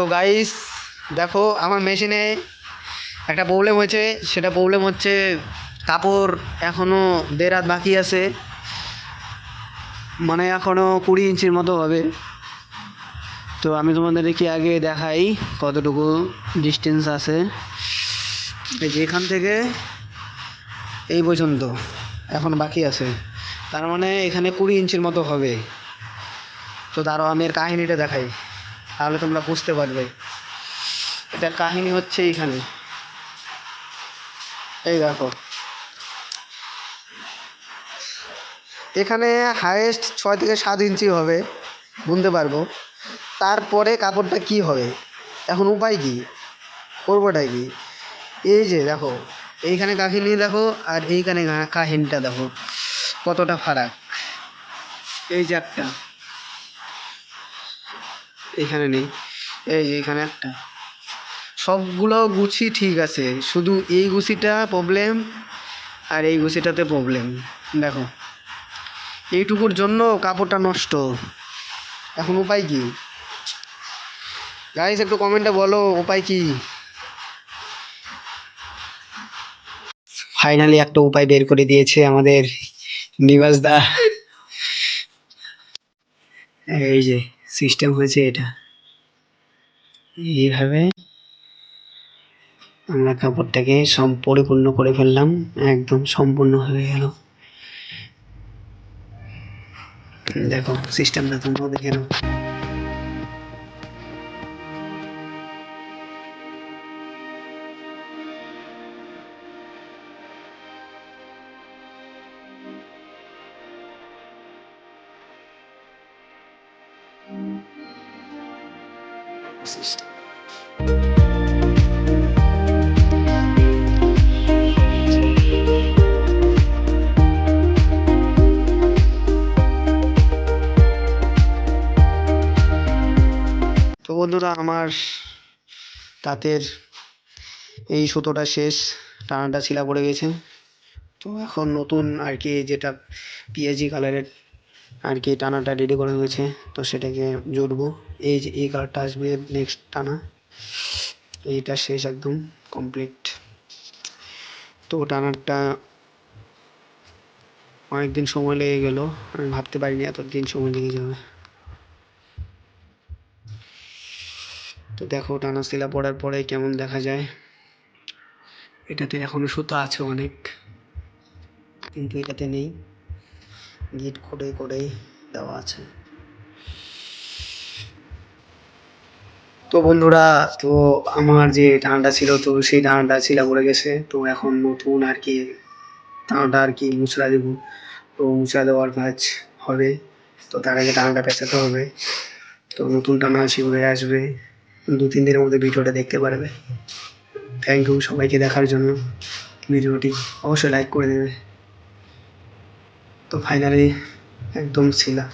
তো গাইস দেখো আমার মেশিনে একটা প্রবলেম হয়েছে। সেটা প্রবলেম হচ্ছে কাপড় এখনও দেড় হাত বাকি আছে। মানে এখনও কুড়ি ইঞ্চির মতো হবে। তো আমি তোমাদেরকে আগে দেখাই কতটুকু ডিস্টেন্স আছে। এই যে এখান থেকে এই পর্যন্ত এখন বাকি আছে। তার মানে এখানে কুড়ি ইঞ্চির মতো হবে। তো তারও আমি এর কাহিনিটা দেখাই। তাহলে তোমরা বুঝতে পারবে। এটার কাহিনী হচ্ছে এইখানে। এই দেখো। এখানে হায়েস্ট ছয় থেকে সাত ইঞ্চি হবে বুনতে পারব। তারপরে কাপড়টা কি হবে? এখন উপায় কি? করবোটা কি? এই যে দেখো, এইখানে কাহিনী দেখো, আর এইখানে কাহিনীটা দেখো, কতটা ফারাক। এই যে একটা। এখানে নেই। এই যে এখানে একটা। সবগুলো গুছি ঠিক আছে। শুধু এই গুছিটা প্রবলেম আর এই গুছিটাতে প্রবলেম দেখো, এইটুকুর জন্য কাপড়টা নষ্ট। এখন উপায় কি? গাইস একটু কমেন্টে বলো, উপায় কি? ফাইনালি একটা উপায় বের করে দিয়েছে আমাদের নিবাস দা। এই যে সিস্টেম হয়েছে এটা। এইভাবে আমরা কাপড়টাকে সম পরিপূর্ণ করে ফেললাম, একদম সম্পূর্ণ হয়ে গেল। দেখো, সিস্টেমটা তোমরাও দেখে নাও। তো বন্ধুরা, আমার তাঁতের এই সুতোটা শেষ, টানাটা ছিলা পড়ে গেছে। তো এখন নতুন আর কি যেটা পিএজি কালারের আর কি টানাটা রেডি করা হয়েছে, তো সেটাকে জুড়বো। এই যে, এই কালারটা আসবে নেক্সট টানা। এইটা শেষ একদম কমপ্লিট তো টানারটা অনেকদিন সময় লেগে গেল, আমি ভাবতে পারিনি এতদিন সময় লেগে যাবে। তো দেখো, টানা শিলা পড়ার পরে কেমন দেখা যায়। এটাতে এখনও সুতো আছে অনেক, কিন্তু এটাতে নেই। গিট করে করে দেওয়া আছে। তো বন্ধুরা, তো আমার যে টানাটা ছিল, তো সেই টানাটা ছিলা পড়ে গেছে। তো এখন নতুন আর কি টানাটা আর কি মুচড়া দেবো। তো মুচড়া দেওয়ার কাজ হবে। তো তার আগে টানাটা পেঁচাতে হবে। তো নতুন টানা শিবরে আসবে। দু, তিন দিনের মধ্যে ভিডিওটা দেখতে পারবে। থ্যাংক ইউ সবাইকে দেখার জন্য। ভিডিওটি অবশ্যই লাইক করে দেবে। তো ফাইনালি একদম ছিলা।